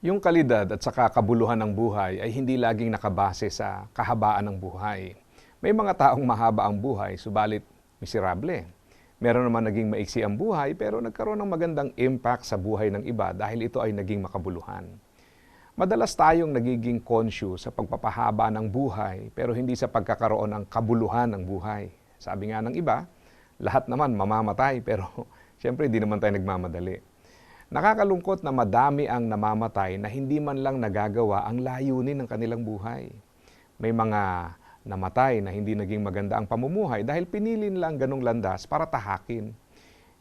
Yung kalidad at saka kabuluhan ng buhay ay hindi laging nakabase sa kahabaan ng buhay. May mga taong mahaba ang buhay, subalit miserable. Meron naman naging maiksi ang buhay pero nagkaroon ng magandang impact sa buhay ng iba dahil ito ay naging makabuluhan. Madalas tayong nagiging conscious sa pagpapahaba ng buhay pero hindi sa pagkakaroon ng kabuluhan ng buhay. Sabi nga ng iba, lahat naman mamamatay pero siyempre hindi naman tayo nagmamadali. Nakakalungkot na madami ang namamatay na hindi man lang nagagawa ang layunin ng kanilang buhay. May mga namatay na hindi naging maganda ang pamumuhay dahil pinili lang ganong landas para tahakin.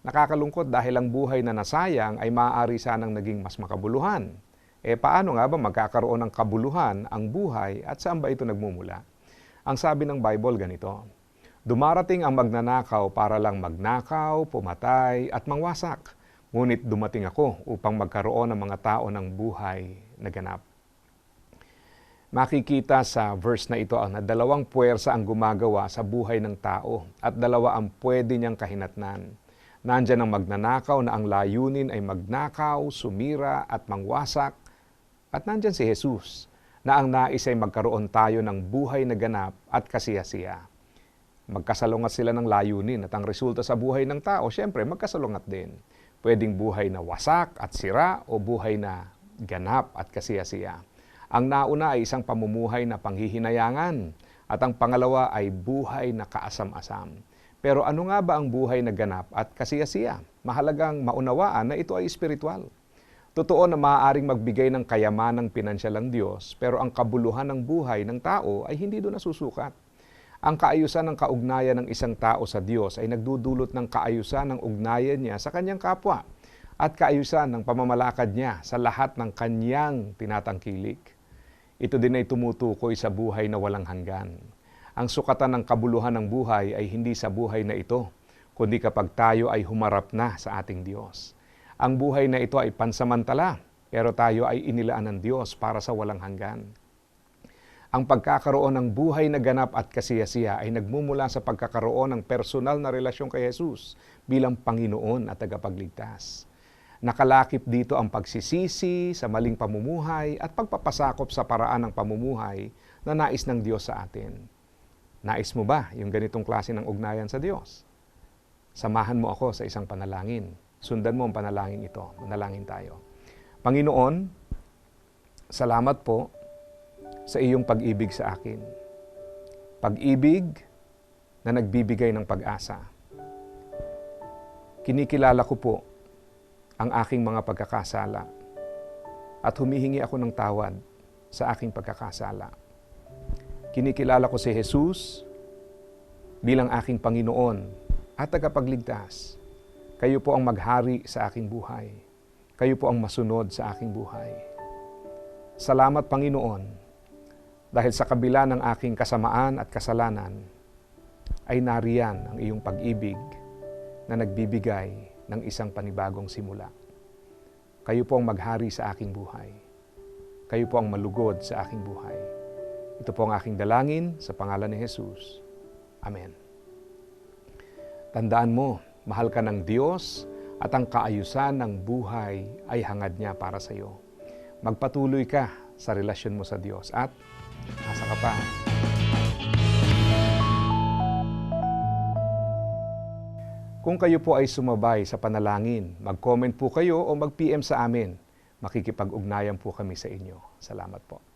Nakakalungkot dahil ang buhay na nasayang ay maaari sanang naging mas makabuluhan. E paano nga ba magkakaroon ng kabuluhan ang buhay at saan ba ito nagmumula? Ang sabi ng Bible ganito, Dumarating ang magnanakaw para lang magnakaw, pumatay at mangwasak. Ngunit dumating ako upang magkaroon ng mga tao ng buhay na ganap. Makikita sa verse na ito na dalawang puwersa ang gumagawa sa buhay ng tao at dalawa ang pwede niyang kahinatnan. Nandyan ang magnanakaw na ang layunin ay magnakaw, sumira at mangwasak. At nandyan si Jesus na ang nais ay magkaroon tayo ng buhay na ganap at kasiyasiya. Magkasalungat sila ng layunin at ang resulta sa buhay ng tao, syempre magkasalungat din. Pwedeng buhay na wasak at sira o buhay na ganap at kasiyasiya. Ang nauna ay isang pamumuhay na panghihinayangan at ang pangalawa ay buhay na kaasam-asam. Pero ano nga ba ang buhay na ganap at kasiyasiya? Mahalagang maunawaan na ito ay espiritual. Totoo na maaaring magbigay ng kayamanang pinansyal ang Diyos, pero ang kabuluhan ng buhay ng tao ay hindi doon nasusukat. Ang kaayusan ng kaugnayan ng isang tao sa Diyos ay nagdudulot ng kaayusan ng ugnayan niya sa kanyang kapwa at kaayusan ng pamamalakad niya sa lahat ng kanyang tinatangkilik. Ito din ay tumutukoy sa buhay na walang hanggan. Ang sukatan ng kabuluhan ng buhay ay hindi sa buhay na ito, kundi kapag tayo ay humarap na sa ating Diyos. Ang buhay na ito ay pansamantala, pero tayo ay inilaan ng Diyos para sa walang hanggan. Ang pagkakaroon ng buhay na ganap at kasiyasiya ay nagmumula sa pagkakaroon ng personal na relasyon kay Jesus bilang Panginoon at tagapagligtas. Nakalakip dito ang pagsisisi sa maling pamumuhay at pagpapasakop sa paraan ng pamumuhay na nais ng Diyos sa atin. Nais mo ba yung ganitong klase ng ugnayan sa Diyos? Samahan mo ako sa isang panalangin. Sundan mo ang panalangin ito. Manalangin tayo. Panginoon, salamat po sa iyong pag-ibig sa akin. Pag-ibig na nagbibigay ng pag-asa. Kinikilala ko po ang aking mga pagkakasala at humihingi ako ng tawad sa aking pagkakasala. Kinikilala ko si Jesus bilang aking Panginoon at tagapagligtas. Kayo po ang maghari sa aking buhay. Kayo po ang masunod sa aking buhay. Salamat Panginoon dahil sa kabila ng aking kasamaan at kasalanan, ay nariyan ang iyong pag-ibig na nagbibigay ng isang panibagong simula. Kayo po ang maghari sa aking buhay. Kayo po ang malugod sa aking buhay. Ito po ang aking dalangin sa pangalan ni Jesus. Amen. Tandaan mo, mahal ka ng Diyos at ang kaayusan ng buhay ay hangad niya para sa iyo. Magpatuloy ka sa relasyon mo sa Diyos at asa ka pa. Kung kayo po ay sumabay sa panalangin, mag-comment po kayo o mag-PM sa amin. Makikipag-ugnayan po kami sa inyo. Salamat po.